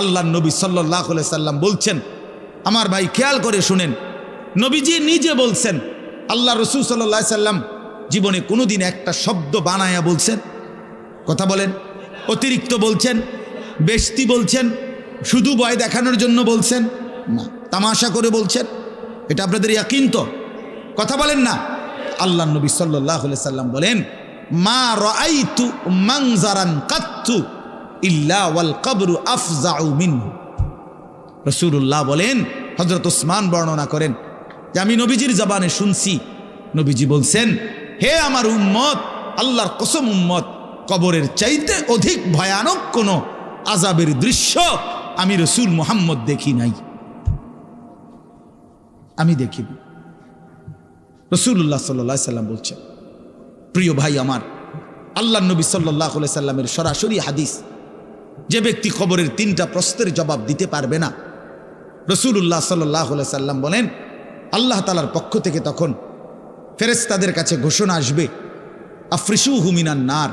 আল্লাহ নবী সাল্লাহ সাল্লাম বলছেন, আমার ভাই খেয়াল করে শুনেন, নবীজি নিজে বলছেন, আল্লাহ রসুল সাল্লাহ সাল্লাম জীবনে কোনোদিন একটা শব্দ বানায়া বলছেন, কথা বলেন, অতিরিক্ত বলছেন, বেশতি বলছেন, শুধু ভয় দেখানোর জন্য বলছেন, না, তামাশা করে বলছেন, এটা আপনাদের ইয়াকিন তো, কথা বলেন না। আল্লাহ নবী সাল্লাহ সাল্লাম বলেন, মা রাইতু মাংজারান কাত্তু ইল্লা ওয়াল কবরু আফজাউ মিনহু। রসুল্লাহ বলেন হজরত ওসমান বর্ণনা করেন যে আমি নবীজির জবানে শুনছি। নবীজি বলছেন, হে আমার উম্মত, আল্লাহর কসম উম্মত, কবরের চাইতে অধিক ভয়ানক কোনো আজাবের দৃশ্য আমি রসুল মোহাম্মদ দেখি নাই। আমি দেখিনি। রসুল্লাহ সাল্লাহ সাল্লাম বলছেন, প্রিয় ভাই আমার আল্লাহ নবী সাল্লাহ সাল্লামের সরাসরি হাদিস যে ব্যক্তি খবরের তিনটা প্রশ্নের জবাব দিতে পারবে না। রসুল্লাহ সাল্লাহ সাল্লাম বলেন, আল্লাহ তালার পক্ষ থেকে তখন ফেরেস্তাদের কাছে ঘোষণা আসবে আফ্রিসু হুমিনান নার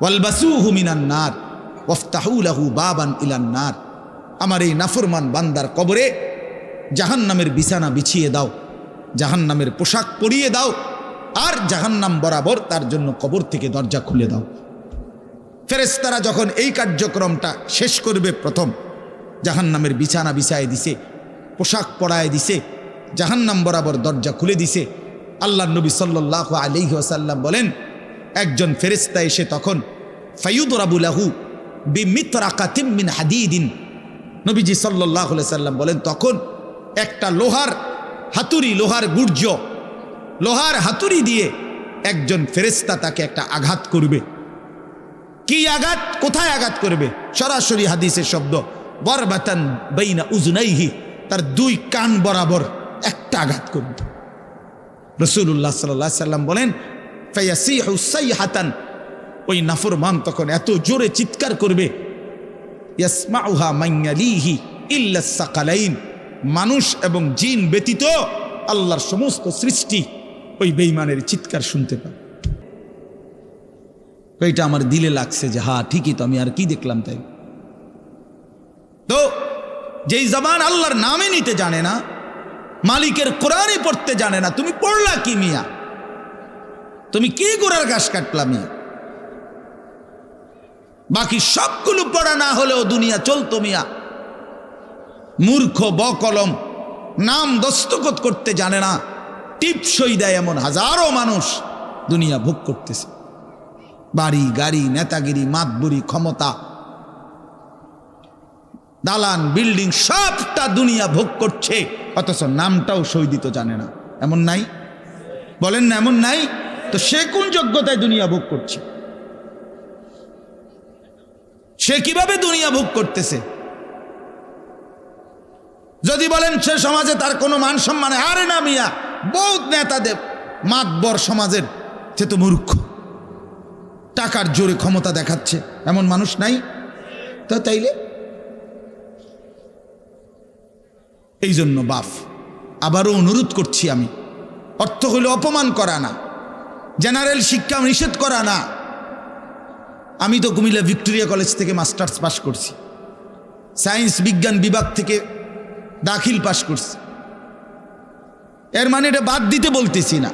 ওয়ালবাসু হুমিনান নার ওফতাহুলাহু বাবান ইলান নার, আমার এই নাফরমান বান্দার কবরে জাহান নামের বিছানা বিছিয়ে দাও জাহান নামের পোশাক পরিয়ে দাও, আর জাহান্নাম বরাবর তার জন্য কবর থেকে দরজা খুলে দাও। ফেরেস্তারা যখন এই কার্যক্রমটা শেষ করবে প্রথম, জাহান্নামের বিছানা বিছায় দিছে, পোশাক পরায় দিছে, জাহান্নাম বরাবর দরজা খুলে দিছে আল্লাহ নবী সাল্লাহ আলিহি আসাল্লাম বলেন, একজন ফেরেস্তা এসে তখন ফাইউদরাবুলাহু বিমিত্রাকাতিমিন হাদিদিন। নবীজি সাল্লাহ সাল্লাম বলেন, তখন একটা লোহার হাতুড়ি, লোহার গুর্জ, লোহার হাতুড়ি দিয়ে একজন ফেরেস্তা তাকে একটা আঘাত করবে। কি আঘাত? কোথায় আঘাত করবে? সরাসরি হাদিসের শব্দ। বরবাতান বেইনা উজনাইহি, তার দুই কান বরাবর একটা আঘাত করবে। রসুল্লাহ সাল্লাহ সাল্লাম বলেন ফাইয়াসি হুসাই হাতান ওই নাফরমান তখন এত জোরে চিৎকার করবে, ইয়াসমাউহা মাইয়ালিহি ইল্লা মানুষ এবং জিন ব্যতীত আল্লাহর সমস্ত সৃষ্টি ওই বেইমানের চিৎকার শুনতে পায় এটা আমার দিলে লাগছে যে হা ঠিকই তো, আমি আর কি দেখলাম তাই। তো যেই জবান আল্লাহর নামে নিতে জানে না, মালিকের কোরআনই পড়তে জানে না, তুমি পড়লা কি মিয়া? তুমি কি গোড়ার ঘাস কাটলা মিয়া? বাকি সবগুলো পড়া না হলেও দুনিয়া চলতো মিয়া। মূর্খ, বকলম, নাম দস্তখত করতে জানে না, টিপসই দেয় এমন হাজারো মানুষ দুনিয়া ভোগ করতেছে। বাড়ি, গাড়ি, নেতাগিরি, মাতবুরি, ক্ষমতা, দালান, বিল্ডিং, সবটা দুনিয়া ভোগ করছে। অথচ নামটাও সই দিত জানে না। এমন নাই? বলেন না, এমন নাই? তো সে কোন যোগ্যতায় দুনিয়া ভোগ করছে? সে কীভাবে দুনিয়া ভোগ করতেছে? যদি বলেন সে সমাজে তার কোনো মান সম্মানে আরে না মিয়া, বহুত নেতাদের, মাতবর সমাজের, সে তো মূর্খ। টাকার জোরে ক্ষমতা দেখাচ্ছে। এমন মানুষ নাই? তো তাইলে? এই জন্য বাফ আবারও অনুরোধ করছি আমি। অর্থ হইলে অপমান করা না। জেনারেল শিক্ষা নিষেধ করা না। আমি তো কুমিল্লা ভিক্টোরিয়া কলেজ থেকে মাস্টার্স পাশ করছি। সায়েন্স বিজ্ঞান বিভাগ থেকে দাখিল পাশ করছি। এর মানে এটা বাদ দিতে বলতেছি না।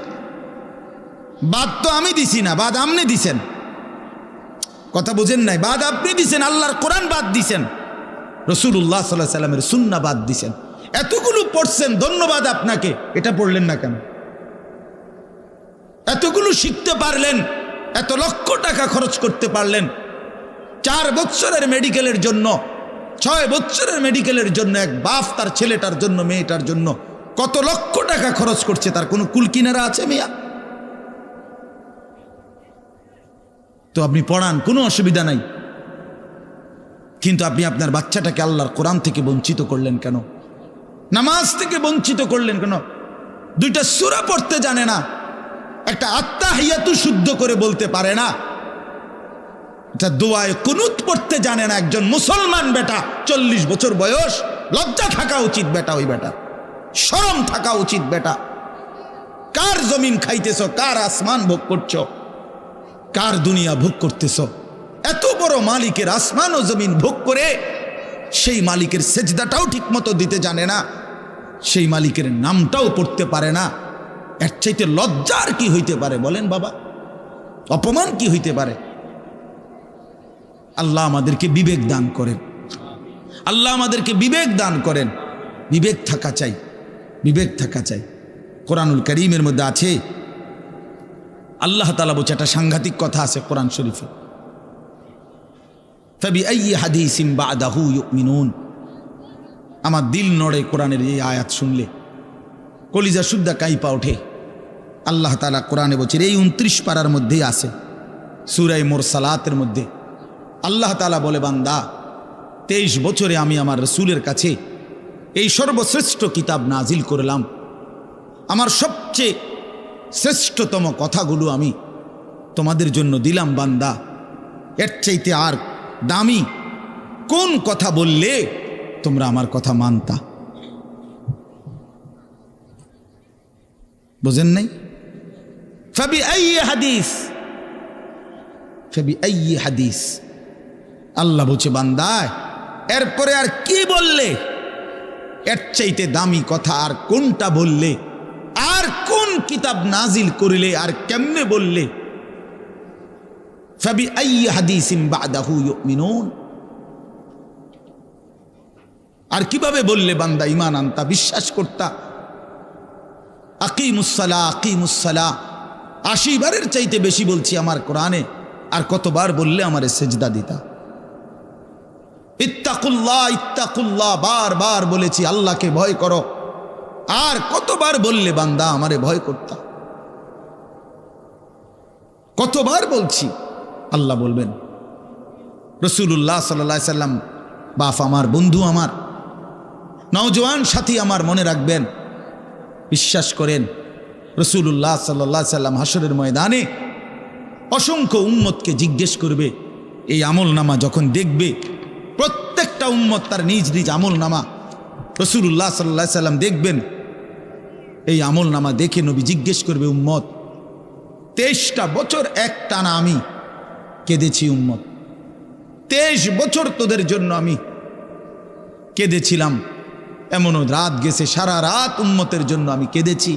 বাদ তো আমি দিছি না, বাদ আপনি দিছেন। কথা বুঝেন নাই, বাদ আপনি দিছেন, আল্লাহর কোরআন বাদ দিছেন। রসুল্লাহ সাল্লাহ সাল্লামের সুন্না বাদ দিছেন। এতগুলো পড়ছেন, ধন্যবাদ আপনাকে, এটা পড়লেন না কেন? এতগুলো শিখতে পারলেন, এত লক্ষ টাকা খরচ করতে পারলেন। চার বৎসরের মেডিকেলের জন্য, ছয় বৎসরের মেডিকেলের জন্য, এক বাপ তার ছেলেটার জন্য, মেয়েটার জন্য, কত লক্ষ টাকা খরচ করছে তার কোনো কুলকিনারা আছে মিয়া? তো আপনি পড়ান, কোনো অসুবিধা নাই। কিন্তু আপনি আপনার বাচ্চাটাকে আল্লাহর কোরআন থেকে বঞ্চিত করলেন কেন? নামাজ থেকে বঞ্চিত করলেন কেন? দুইটা সুরা পড়তে জানে না। একটা আত্মা হিয়াতু শুদ্ধ করে বলতে পারে না। এটা দোয়ায় কুনুত পড়তে জানে না একজন মুসলমান বেটা, চল্লিশ বছর বয়স। লজ্জা থাকা উচিত বেটা ওই বেটা। সরম থাকা উচিত বেটা। কার জমিন খাইতেছ, কার আসমান ভোগ করছ? কার দুনিয়া ভোগ করতেছ? এত বড় মালিকের আসমান ও জমিন ভোগ করে সেই মালিকের সেজদাটাও ঠিকমতো দিতে জানে না, সেই মালিকের নামটাও পড়তে পারে না। এর চাইতে লজ্জার কি হইতে পারে বলেন বাবা? অপমান কি হইতে পারে? আল্লাহ আমাদেরকে বিবেক দান করেন। আল্লাহ আমাদেরকে বিবেক দান করেন। বিবেক থাকা চাই, বিবেক থাকা চাই। কোরআনুল করিমের মধ্যে আছে আল্লাহ তালা বলছে, একটা সাংঘাতিক কথা আছে কোরআন শরীফে। তবি এই হাদি সিম্বা আদাহু মিনুন আমার দিল নড়ে কোরআনের এই আয়াত শুনলে। কলিজা সুদ্দা কাইপা ওঠে। আল্লাহ তালা কোরআনে বলছে, এই উনত্রিশ পাড়ার মধ্যেই আছে সুরাই মোর সালাতের মধ্যে। আল্লাহ তালা বলে, বান্দা, তেইশ বছরে আমি আমার রসুলের কাছে এই সর্বশ্রেষ্ঠ কিতাব নাজিল করলাম। আমার সবচেয়ে শ্রেষ্ঠতম কথাগুলো আমি তোমাদের জন্য দিলাম, বান্দা। এর চাইতে আর দামি কোন কথা বললে তোমরা আমার কথা মানতা? বোঝেন নাই? ফাবি আই হাদিস। ফাবি আই হাদিস। আল্লাহ বলছে বান্দায় এরপরে আর কি বললে? এর চাইতে দামি কথা আর কোনটা বললে? আর কোন কিতাব নাজিল করিলে আর কেমনে বললে? আর কীভাবে বললে বান্দা ইমান আনতা? বিশ্বাস করতা। আকিমুসালা আকিমুসালা আশি বারের চাইতে বেশি বলছি আমার কোরআনে। আর কতবার বললে আমারে সেজদা দিতা? ইত্তাকুল্লাহ ইত্তাকুল্লাহ বার বার বলেছি, আল্লাহকে ভয় করো। আর কতবার বললে বান্দা আমারে ভয় করতা? কতবার বলছি? আল্লাহ বলবেন রসুল্লাহ সাল্লা সাল্লাম, বাপ আমার, বন্ধু আমার, নওজোয়ান সাথী আমার মনে রাখবেন, বিশ্বাস করেন রসুল্লাহ সাল্লাহ সাল্লাম হাসরের ময়দানে অসংখ্য উম্মতকে জিজ্ঞেস করবে, এই আমল নামা যখন দেখবে, প্রত্যেকটা উম্মত তার নিজ নিজ আমল নামা রসুল্লাহ সাল্লাহ সাল্লাম দেখবেন এই আমল নামা দেখে নবী জিজ্ঞেস করবে, উম্মত, তেইশটা বছর এক টানা আমি কেঁদেছি উম্মত? তেইশ বছর তোদের জন্য আমি কেঁদেছিলাম। এমনও রাত গেছে, সারা রাত উম্মতের জন্য আমি কেঁদেছি।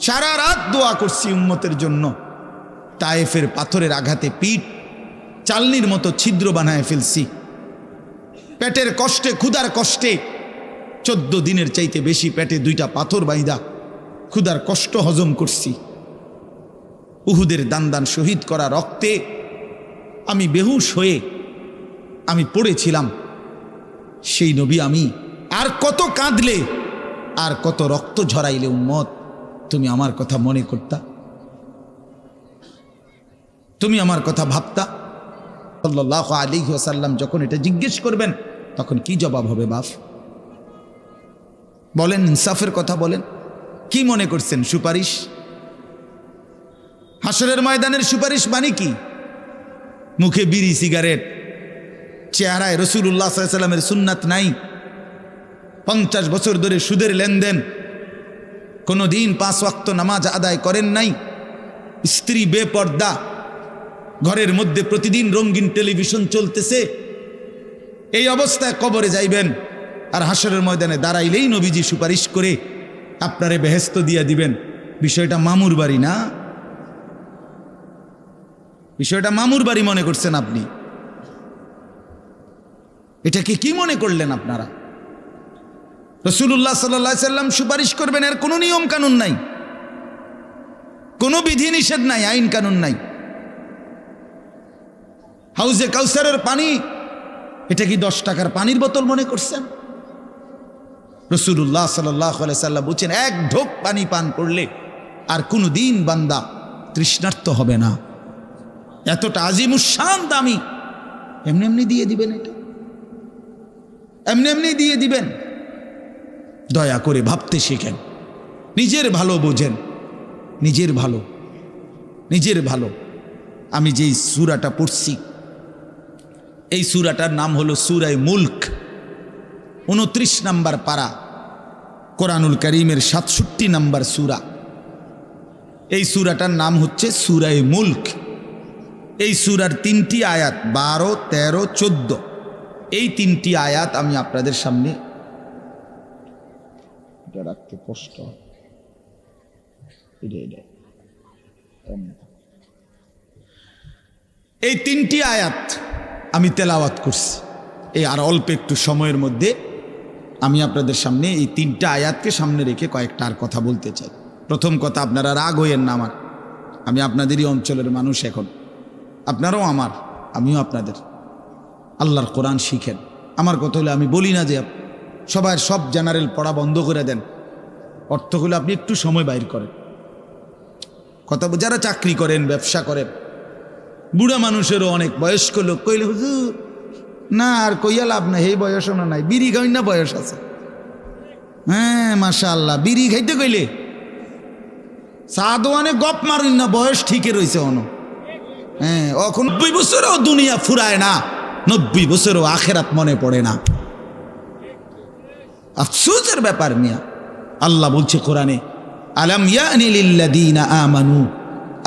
সারা রাত দোয়া করছি উম্মতের জন্য। তায়েফের পাথরের আঘাতে পিঠ চালনির মতো ছিদ্র বানায় ফেলছি। পেটের কষ্টে, ক্ষুধার কষ্টে চোদ্দ দিনের চাইতে বেশি পেটে দুইটা পাথর বাইদা ক্ষুধার কষ্ট হজম করছি। উহুদের দান শহীদ করা রক্তে আমি বেহুশ হয়ে আমি পড়েছিলাম। সেই নবী আমি। আর কত কাঁদলে, আর কত রক্ত ঝরাইলে উম্মত, তুমি আমার কথা মনে করতা? তুমি আমার কথা ভাবতা? সাল্লাহ আলী যখন এটা জিজ্ঞেস করবেন, তখন কি জবাব হবে বাপ? বলেন, ইনসাফের কথা বলেন। কি মনে করছেন, সুপারিশ? হাসরের ময়দানের সুপারিশ মানে কি? মুখে বিড়ি, সিগারেট, চেহারায় রসুল্লাহ সাল্লামের সুন্নাত নাই। পঞ্চাশ বছর ধরে সুদের লেনদেন। কোনো দিন পাঁচ ওয়াক্ত নামাজ আদায় করেন নাই। স্ত্রী বেপর্দা। ঘরের মধ্যে প্রতিদিন রঙিন টেলিভিশন চলতেছে। এই অবস্থায় কবরে যাইবেন। আর হাসরের ময়দানে দাঁড়াইলেই নবীজি সুপারিশ করে আপনারে বেহেস্ত দিয়া দিবেন। বিষয়টা মামুর বাড়ি না? বিষয়টা মামুর বাড়ি মনে করছেন আপনি? এটাকে কি মনে করলেন আপনারা? রসুল্লাহ সাল্লা সাল্লাম সুপারিশ করবেন, এর কোনো নিয়ম কানুন নাই। কোনো বিধি নিষেধ নাই, আইন কানুন নাই। হাউজে কাউসারের পানি, এটা কি দশ টাকার পানির বোতল মনে করছেন? রসুল্লাহ সাল্লাহ সাল্লাম বলছেন, এক ঢোক পানি পান করলে আর কোনো দিন বান্দা তৃষ্ণার্ত হবে না। এতটা আজিমুসান দামি। এমনি এমনি দিয়ে দিবেন এটা। এমনি এমনি দিয়ে দিবেন। দয়া করে ভাবতে শেখেন। নিজের ভালো বোঝেন। নিজের ভালো। নিজের ভালো। আমি যেই সুরাটা পড়ছি, এই সুরাটার নাম হলো সুরায় মুল্ক। উনত্রিশ নাম্বার পারা কোরআনুল করিমের সাতষট্টি নাম্বার সুরা। এই সুরাটার নাম হচ্ছে সুরায় মুল্ক। এই সুরার তিনটি আয়াত বারো, তেরো, চোদ্দ। এই তিনটি আয়াত আমি আপনাদের সামনে কষ্ট। এই তিনটি আয়াত আমি তেলাওয়াত করছি। এই আর অল্প একটু সময়ের মধ্যে আমি আপনাদের সামনে এই তিনটা আয়াতকে সামনে রেখে কয়েকটা আর কথা বলতে চাই। প্রথম কথা, আপনারা রাগ হইয়েন না আমার। আমি আপনাদেরই অঞ্চলের মানুষ এখন। আপনারাও আমার, আমিও আপনাদের। আল্লাহর কোরআন শিখেন। আমার কথা হলে, আমি বলি না যে সবাই সব জেনারেল পড়া বন্ধ করে দেন। অর্থ হলে, আপনি একটু সময় বাইর করেন। কথা যারা চাকরি করেন, ব্যবসা করেন, বুড়া মানুষেরও অনেক বয়স্ক লোক কইলে, হুজুর না, আর কইয়া লাভ নাই এই বয়স না নাই। বিড়ি খাই না বয়স আছে। হ্যাঁ মাশা আল্লাহ বিড়ি খাইতে কইলে? সাদোয়ানে গপ মারুন না, বয়স ঠিকই রয়েছে অন। হ্যাঁ এখন নব্বই বছরও দুনিয়া ফুরায় না, নব্বই বছরও আখেরাত মনে পড়ে না। আফসোসের ব্যাপার মিয়া, আল্লাহ বলছে কোরআনে, আলাম ইয়ানি লিল্লাযীনা আমানু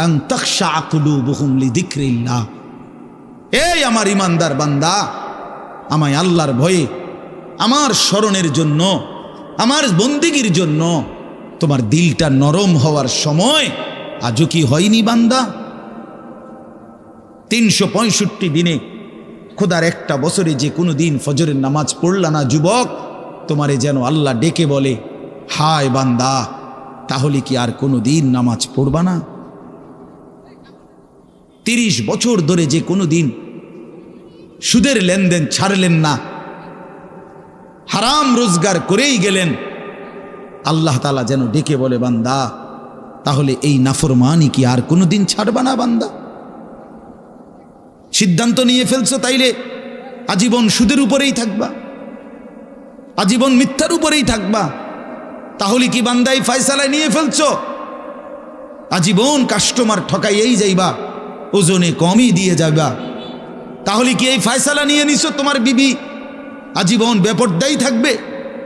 আন তাখশা কুলুবুহুম লিযিকরিল্লাহ। এই আমার ইমানদার বান্দা আমায় আল্লাহর ভয়ে, আমার স্মরণের জন্য, আমার বন্দিগির জন্য, তোমার দিলটা নরম হওয়ার সময় আজও কি হয়নি বান্দা? তিনশো পঁয়ষট্টি দিনে খোদার একটা বছরে যে কোনো দিন ফজরের নামাজ পড়লা না যুবক, তোমারে যেন আল্লাহ ডেকে বলে, হায় বান্দা, তাহলে কি আর কোনো দিন নামাজ পড়বা না? তিরিশ বছর ধরে যে কোনো দিন সুদের লেনদেন ছাড়লেন না। হারাম রোজগার করেই গেলেন। আল্লাহ তালা যেন ডেকে বলে, বান্দা, তাহলে এই নাফরমানি কি আর কোনো দিন ছাড়বা না বান্দা? সিদ্ধান্ত নিয়ে ফেলছো তাইলে আজীবন সুদের উপরেই থাকবা। আজীবন মিথ্যার উপরেই থাকবা। তাহলে কি বান্দাই ফয়সালায় নিয়ে ফেলছো? আজীবন কাস্টমার ঠকাইয়েই যাইবা, ওজনে কমই দিয়ে যাবা তাহলে কি এই ফয়সালা নিয়ে নিছো? তোমার বিবি আজীবন বেপরদাই থাকবে।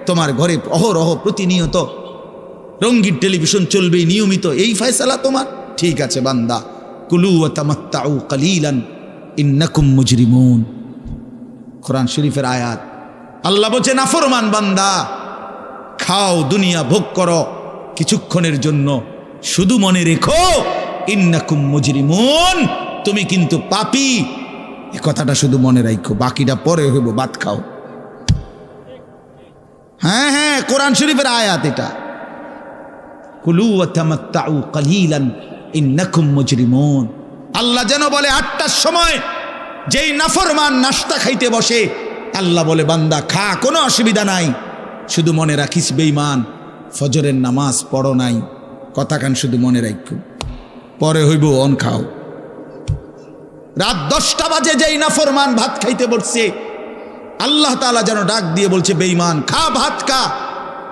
তোমার ঘরে অহরহ প্রতিনিয়ত রঙ্গিন টেলিভিশন চলবে, নিয়মিত। এই ফয়সালা তোমার? ঠিক আছে বান্দা। কুলু তামাত্তাউ কালিলান, ইন্নাকুম মুজরিমুন। কোরআন শরীফের আয়াত। আল্লাহ বলছে নাফরমান বান্দা, খাও, দুনিয়া ভোগ করো কিছুক্ষণের জন্য। শুধু মনে রেখো, ইন্নাকুম মুজরিমুন। তুমি কিন্তু পাপি এ কথাটা শুধু মনে রাখো বাকিটা পরে হইব, বাদ খাও। হ্যাঁ হ্যাঁ কোরআন শরীফের আয়াত এটা। কুলু তামাত্তাউ কালিলান, ইন্নাকুম মুজরিমুন। আল্লাহ যেন বলে, আটটার সময় যেই নাফরমান নাস্তা খাইতে বসে, আল্লাহ বলে, বান্দা, খা, কোনো অসুবিধা নাই। শুধু মনে রাখিস বেইমান ফজরের নামাজ পড়ো নাই। কথা কান শুধু মনে রাখো পরে হইব, অন খাও। রাত দশটা বাজে যেই নাফরমান ভাত খাইতে বসছে, আল্লাহ তাআলা যেন ডাক দিয়ে বলছে বেইমান খা ভাত, খা।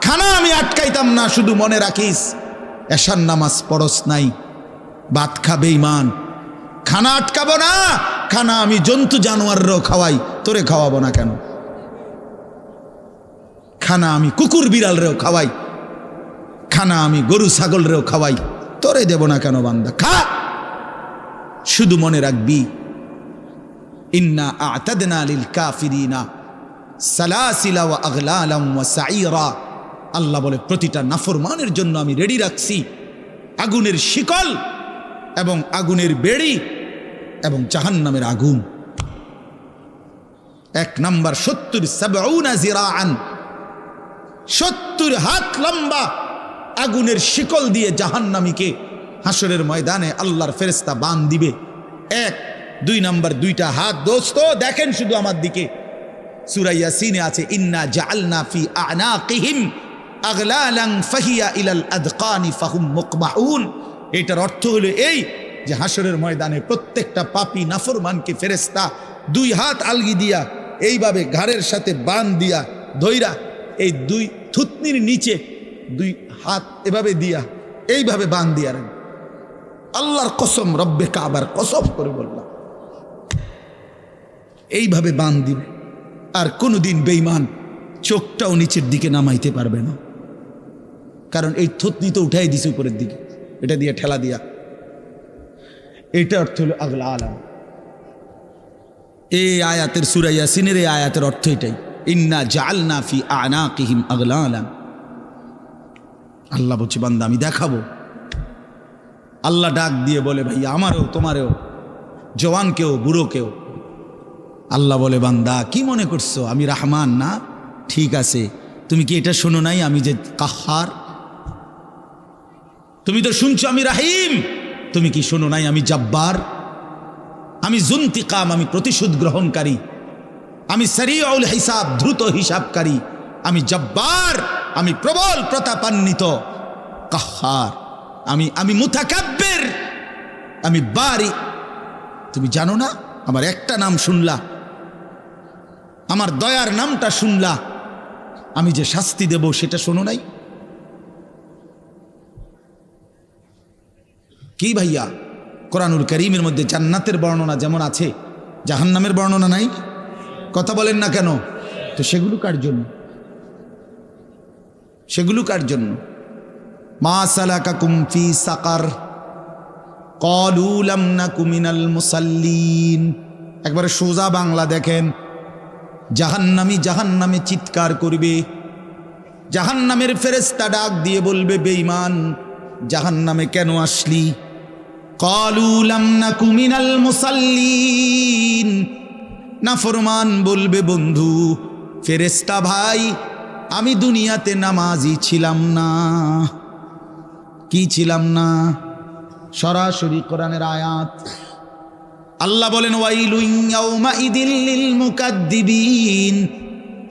খানা আমি আটকাইতাম না, শুধু মনে রাখিস, এশার নামাজ পড়স নাই। ভাত খা বেইমান খানা আটকাবো না, খানা আমি জন্তু জানোয়াররাও খাওয়াই, তোরে খাওয়াবো না কেন? খানা আমি কুকুর বিড়ালরেও খাওয়াই, খানা আমি গরু ছাগলরেও খাওয়াই, তোরে দেব না কেন বান্দা? খা। শুধু মনে রাখবি, ইন্না আতাদনা কাফিরিনা সালাসিলা ওয়া আগলালাম ওয়া সাইরা আল্লাহ বলে, প্রতিটা নাফরমানের জন্য আমি রেডি রাখছি। আগুনের শিকল এবং আগুনের বেড়ি এবং জাহান্নামের আগুন। এক নাম্বার, সত্তর জিরাআন। সত্তর হাত লম্বা আগুনের শিকল দিয়ে জাহান্নামীকে হাসরের ময়দানে আল্লাহর ফেরেস্তা বান দিবে। এক, দুই নাম্বার দুইটা হাত। দোস্ত, দেখেন শুধু আমার দিকে। সুরাইয়া সিনে আছে, ইন্না জাআলনা ফি আনাকিহিম আগলালান ফাহিয়া ইলাল আদকানি ফাহুম মুকমাউন। এটার অর্থ হলো এই যে হাসরের ময়দানে প্রত্যেকটা পাপী, নাফরমানকে ফেরেস্তা দুই হাত আলগি দিয়া, এইভাবে ঘাড়ের সাথে বান দিয়া ধইরা, এই দুই থুতনির নিচে দুই হাত এভাবে দিয়া, এইভাবে বান দিয়া রাখবে। আল্লাহর কসম, রব্বে কাবার কসম করে বললাম। এইভাবে বান দিবে, আর কোনোদিন বেইমান চোখটাও নিচের দিকে নামাইতে পারবে না। কারণ এই থুতনি তো উঠাই দিছে উপরের দিকে, এটা দিয়ে ঠেলা দিয়া। এটা অর্থ হলো আগলা আলাম। এই আয়াতের সুরাইয়া সিনের এই আয়াতের অর্থ এটাই, ইন্না জালনা ফি আনা কিহিম আগলা আলাম। আল্লাহ বলছে, বান্দা, আমি দেখাবো। আল্লাহ ডাক দিয়ে বলে ভাই আমারও, তোমারও, জওয়ানকেও, বুড়োকেও। আল্লাহ বলে, বান্দা, কি মনে করছ? আমি রাহমান না? ঠিক আছে। তুমি কি এটা শোনো নাই? আমি যে কাহার? তুমি তো শুনছো আমি রাহিম। তুমি কি শোনো নাই আমি জব্বার? আমি জুন্তিকাম, আমি প্রতিশোধ গ্রহণকারী। আমি সারিউল হিসাব, দ্রুত হিসাবকারী। আমি জব্বার, আমি প্রবল প্রতাপান্বিত, কাহার। আমি আমি মুথাকাব্যের আমি বাড়ি তুমি জানো না? আমার একটা নাম শুনলা। আমার দয়ার নামটা শুনলা। আমি যে শাস্তি দেব সেটা শোনো নাই? কি ভাইয়া? কোরআনুল করিমের মধ্যে জান্নাতের বর্ণনা যেমন আছে, জাহান্নামের বর্ণনা নাই? কথা বলেন না কেন? তো সেগুলো কার জন্য? সেগুলো কার জন্য? মা সালাকা কুমফি সাকার। কলুলাম না কুমিনাল মুসাল্লিন। একবারে সোজা বাংলা দেখেন। জাহান্নামি জাহান্নামে চিৎকার করবে। জাহান্নামের ফেরেস্তা ডাক দিয়ে বলবে, বেঈমান, জাহান্নামে কেন আসলি? কলুলাম না কুমিনাল মুসাল্লিন। না ফরমান বলবে, বন্ধু ফেরেস্তা ভাই, আমি দুনিয়াতে নামাজি ছিলাম না। কি ছিলাম না? সরাসরি কোরআনের আয়াত। আল্লাহ বলেন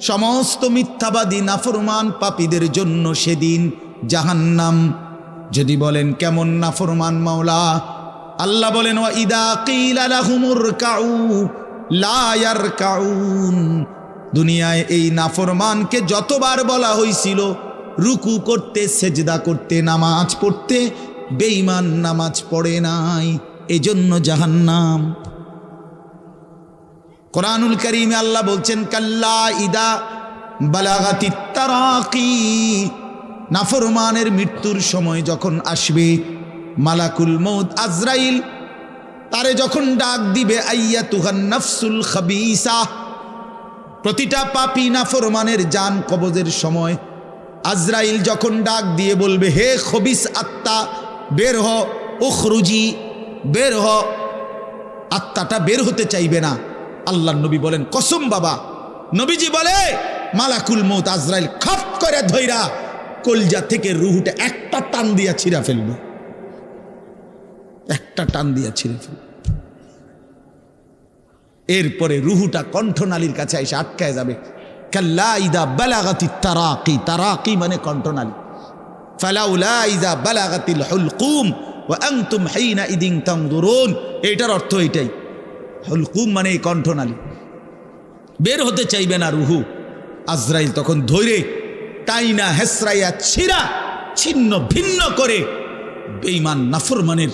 সমস্ত মিথ্যাবাদী, নাফরমান পাপীদের জন্য সেদিন জাহান্নাম। যদি বলেন, কেমন নাফরমান মাওলা? আল্লাহ বলেন ইদা কাউ, লা ইয়ারকাউন। দুনিয়ায় এই নাফরমানকে যতবার বলা হয়েছিল রুকু করতে, সেজদা করতে, নামাজ পড়তে, বেঈমান নামাজ পড়ে নাই। এজন্য জাহান্নাম। কোরআনুল করিমে আল্লাহ বলছেন, কাল্লা ইদা বালাগাতি তারাকি। নাফরমানের মৃত্যুর সময় যখন আসবে, মালাকুল মৌদ আজরাইল, তারে যখন ডাক দিবে আইয়া তুহান নফসুল খাবিসা। প্রতিটা পাপি নাফরমানের জান কবজের সময় আজরাইল যখন ডাক দিয়ে বলবে, হে খবিস আত্মা, বের হ, উখরুজি, বের হ। আত্মাটা বের হতে চাইবে না। আল্লাহ নবী বলেন, কসম বাবা। নবীজি বলে, মালাকুল মত আজরাইল খপ করে ধৈরা কলজা থেকে রুহুটা একটা টান দিয়া ছিঁড়া ফেলবে। একটা টান দিয়া ছিঁড়ে ফেলবে। এরপরে রুহুটা কণ্ঠনালীর কাছে এসে আটকায় যাবে। কাল্লা ইদা বালাগাতি তারাকি তারাকি মানে কণ্ঠনালী। ফালাউলা ইদা বালাগাতিল হুলকুম ও আংতুম হাইনা ইদিং তাংদুরুন এটার অর্থ এটাই হুলকুম মানে এই কণ্ঠনালী। বের হতে চাইবে না রুহু। আজরাইল তখন ধৈরে টাইনা হেসরাইয়া ছিঁড়া, ছিন্ন ভিন্ন করে বেইমান নাফরমানের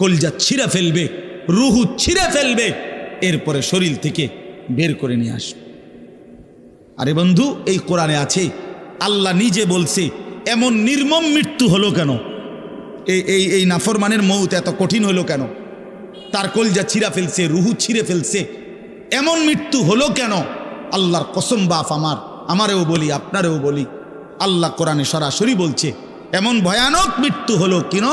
কলজা ছিঁড়ে ফেলবে, রুহু ছিঁড়ে ফেলবে, এরপরে শরীর থেকে বের করে নিয়ে আসবে। আরে বন্ধু, এই কোরআনে আছে, আল্লাহ নিজে বলছে, এমন নির্মম মৃত্যু হলো কেন? এই এই এই নাফরমানের মৌত এত কঠিন হলো কেন? তার কলজা ছিঁড়া ফেলছে, রুহু ছিঁড়ে ফেলছে, এমন মৃত্যু হলো কেন? আল্লাহর কসম বাফ আমার, আমারেও বলি, আপনারেও বলি, আল্লাহ কোরআনে সরাসরি বলছে, এমন ভয়ানক মৃত্যু হলো কিন?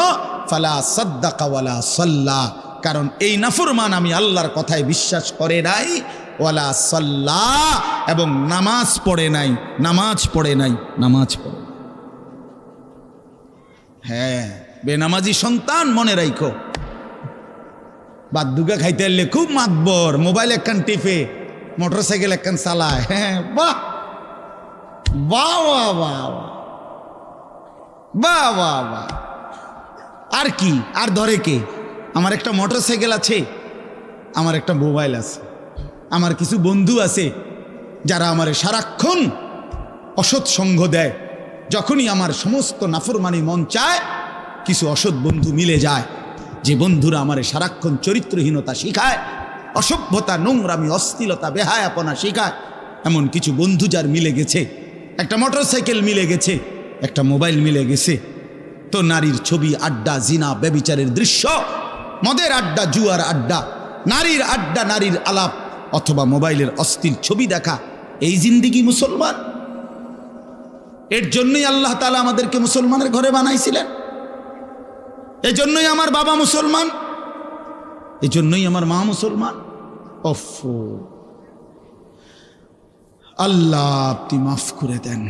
ফালা সদ্দাকাওয়ালা সাল্লা, কারণ এই নাফরমান আমি আল্লাহর কথায় বিশ্বাস করে নাই ওয়ালা সাল্লা এবং নামাজ পড়ে নাই, নামাজ পড়ে নাই, নামাজ পড়ে হ্যাঁ বেনামাজি সন্তান মনে রাইখো। বাদ দুগা খাইতে এলে খুব মাতবর, মোবাইল একখান টিপে মোটর সাইকেল একখান চালায়। হ্যাঁ বাহ! বাহ বাহ বাহ বাহ। বাহ বাহ আর কি? আর ধরে কে? আমার একটা মোটর সাইকেল আছে, আমার একটা মোবাইল আছে। আমার কিছু বন্ধু আছে যারা আমার সারাক্ষণ অসৎ সঙ্গ দেয়। যখনই আমার সমস্ত নাফরমানি মন চায়, কিছু অসৎ বন্ধু মিলে যায়। যে বন্ধুরা আমার সারাক্ষণ চরিত্রহীনতা শিখায়, অসভ্যতা, নোংরামি, অস্থিলতা, বেহায়াপনা শিখায়, এমন কিছু বন্ধু যার মিলে গেছে। একটা মোটর সাইকেল মিলে গেছে, একটা মোবাইল মিলে গেছে। তো নারীর ছবি, আড্ডা, জিনা, ব্যবিচারের দৃশ্য, মদের আড্ডা, জুয়ার আড্ডা, নারীর আড্ডা, নারীর আলাপ অথবা মোবাইলের অস্থির ছবি দেখা, এই জিন্দিগি মুসলমান? এর জন্যই আল্লাহ তালা আমাদেরকে মুসলমানের ঘরে বানাইছিলেন। এই জন্যই আমার বাবা মুসলমান। এই জন্যই আমার মা মুসলমান। অফ। আল্লাহ, আপনি মাফ করে দেন।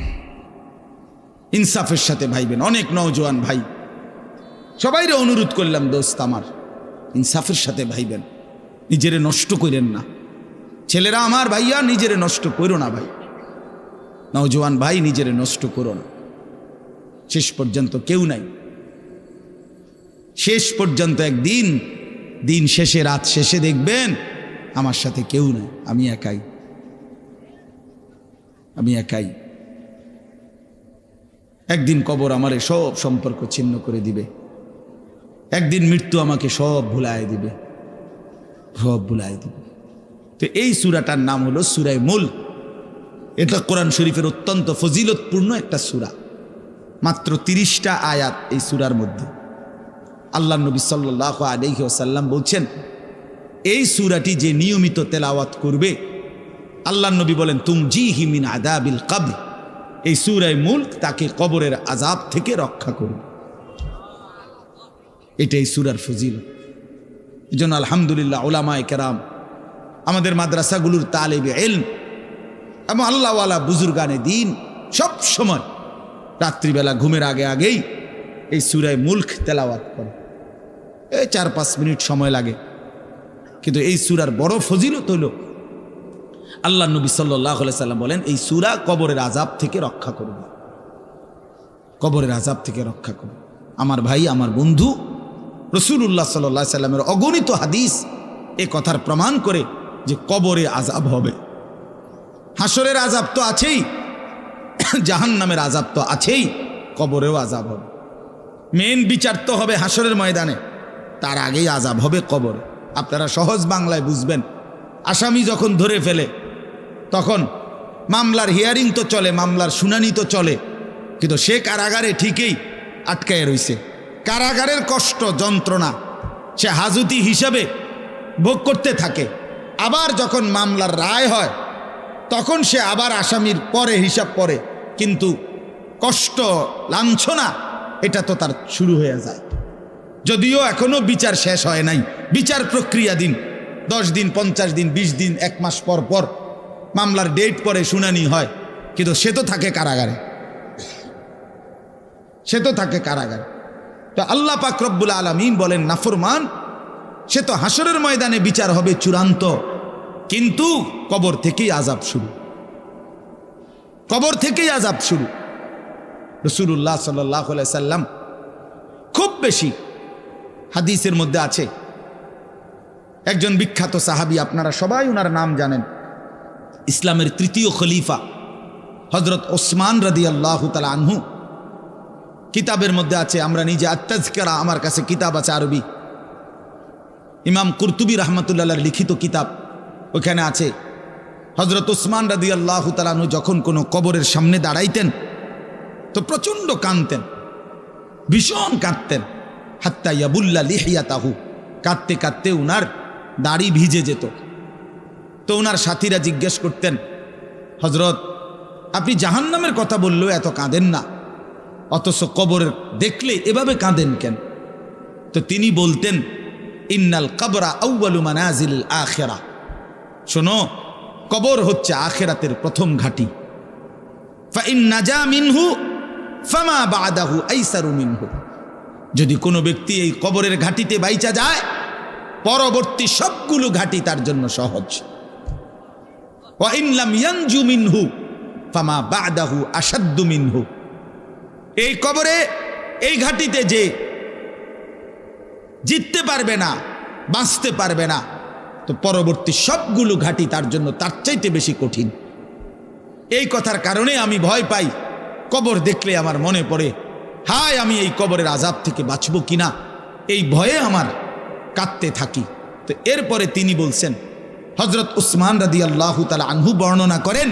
ইনসাফের সাথে ভাইবেন। অনেক নওজোয়ান ভাই। সবাইরে অনুরোধ করলাম, দোস্ত আমার। ইনসাফের সাথে ভাইবেন। নিজেরে নষ্ট করেন না। ছেলেরা আমার ভাইয়া, নিজেরে নষ্ট করো না ভাই। নওজোয়ান ভাই, নিজেরে নষ্ট করো না। শেষ পর্যন্ত কেউ নাই। শেষ পর্যন্ত একদিন, দিন শেষে, রাত শেষে দেখবেন আমার সাথে কেউ নাই। আমি একাই। আমি একাই। একদিন কবর আমারে সব সম্পর্ক ছিন্ন করে দিবে। একদিন মৃত্যু আমাকে সব ভুলায় দিবে। সব ভুলায় দিবে। তো এই সুরাটার নাম হলো সুরায় মূল। এটা কোরআন শরীফের অত্যন্ত ফজিলতপূর্ণ একটা সুরা। মাত্র তিরিশটা আয়াত এই সুরার মধ্যে। আল্লাহ নবী সাল্লাহ আলহি ওসাল্লাম বলছেন, এই সুরাটি যে নিয়মিত তেলাওয়াত করবে, আল্লাহ নবী বলেন তুম জি হিমিন আদাবিল কাবি এই সুরায় মূল তাকে কবরের আজাব থেকে রক্ষা করবে। এটাই সুরার ফজিল এই জন্য আলহামদুলিল্লাহ ওলামায় কেরাম আমাদের মাদ্রাসাগুলোর তালেবে এলম এবং আল্লাহওয়ালা বুজুর্গানে দিন সব সময়। রাত্রিবেলা ঘুমের আগে আগেই এই সুরায় মুল্ক তেলাওয়াত করে। এই চার পাঁচ মিনিট সময় লাগে। কিন্তু এই সুরার বড় ফজিলত হইল আল্লাহ নবী সাল্লাহ সাল্লাম বলেন, এই সুরা কবরের আজাব থেকে রক্ষা করবে কবরের আজাব থেকে রক্ষা করবে আমার ভাই, আমার বন্ধু রসুল্লাহ সাল্লাহ সাল্লামের অগণিত হাদিস এ কথার প্রমাণ করে যে কবরে আজাব হবে। হাসরের আজাব তো আছেই জাহান নামের আজাব তো আছেই, কবরেও আজাব হবে। মেন বিচার তো হবে হাসরের ময়দানে, তার আগেই আজাব হবে কবরে। আপনারা সহজ বাংলায় বুঝবেন। আসামি যখন ধরে ফেলে, তখন মামলার হিয়ারিং তো চলে, মামলার শুনানি তো চলে, কিন্তু সে কারাগারে ঠিকই আটকায় রইছে। কারাগারের কষ্ট, যন্ত্রণা, সে হাজুতি হিসাবে ভোগ করতে থাকে। আবার যখন মামলার রায় হয়, তখন সে আবার আসামির পরে হিসাব পরে। কিন্তু কষ্ট, লাঞ্ছনা, এটা তো তার শুরু হয়ে যায়। যদিও এখনও বিচার শেষ হয় নাই। বিচার প্রক্রিয়া দিন দশ দিন, পঞ্চাশ দিন ২০ দিন, এক মাস পর পর মামলার ডেট পরে শুনানি হয়। কিন্তু সে তো থাকে কারাগারে। সে তো থাকে কারাগারে। তো আল্লাহ পাক আলমিন বলেন, নাফরমান, সে তো হাসরের ময়দানে বিচার হবে চূড়ান্ত। কিন্তু কবর থেকেই আজাব শুরু। কবর থেকেই আজাব শুরু। রসুল্লাহ সাল্লাহ সাল্লাম খুব বেশি হাদিসের মধ্যে আছে। একজন বিখ্যাত সাহাবি, আপনারা সবাই ওনার নাম জানেন। ইসলামের তৃতীয় খলিফা হজরত ওসমান রাদি আল্লাহ তালা আনহু। কিতাবের মধ্যে আছে, আমরা নিজে আত্মাজকারা আমার কাছে কিতাব আছে আরবি। ইমাম কুরতুবি রহমতুল্লাহর লিখিত কিতাব। ওখানে আছে। হজরত ওসমান রাদি আল্লাহ তালানু যখন কোনো কবরের সামনে দাঁড়াইতেন, তো প্রচণ্ড কাঁদতেন, ভীষণ কাঁদতেন। হাত্তা ইয়াবুল্লা লিহিয়া তাহু কাঁদতে কাঁদতে উনার দাড়ি ভিজে যেত। তো ওনার সাথীরা জিজ্ঞেস করতেন হজরত আপনি জাহান্নামের কথা বললেও এত কাঁদেন না, অথচ কবরের দেখলে এভাবে কাঁদেন কেন? তো তিনি বলতেন, ইন্নাল কবরা আউ্বালু মানাজিল আখেরা। শোনো, কবর হচ্ছে আখেরাতের প্রথম ঘাটি। মিনহু, ফামা বাদাহু আইসারু মিনহু। যদি কোনো ব্যক্তি এই কবরের ঘাটিতে বাইচা যায়, পরবর্তী সবগুলো ঘাটি তার জন্য সহজ। ইয়ানজু মিনহু, ফামা বাদাহু মিনহু। এই কবরে, এই ঘাটিতে যে জিততে পারবে না, বাঁচতে পারবে না তো পরবর্তী সবগুলো ঘাটি তার জন্য তার চাইতে বেশি কঠিন। এই কথার কারণে আমি ভয় পাই। কবর দেখলে আমার মনে পড়ে, হায়, আমি এই কবরের আজাব থেকে বাঁচব কিনা? এই ভয়ে আমার কাঁদতে থাকি। তো এরপরে তিনি বলছেন হজরত উসমান রাদি আল্লাহ তালা আনহু বর্ণনা করেন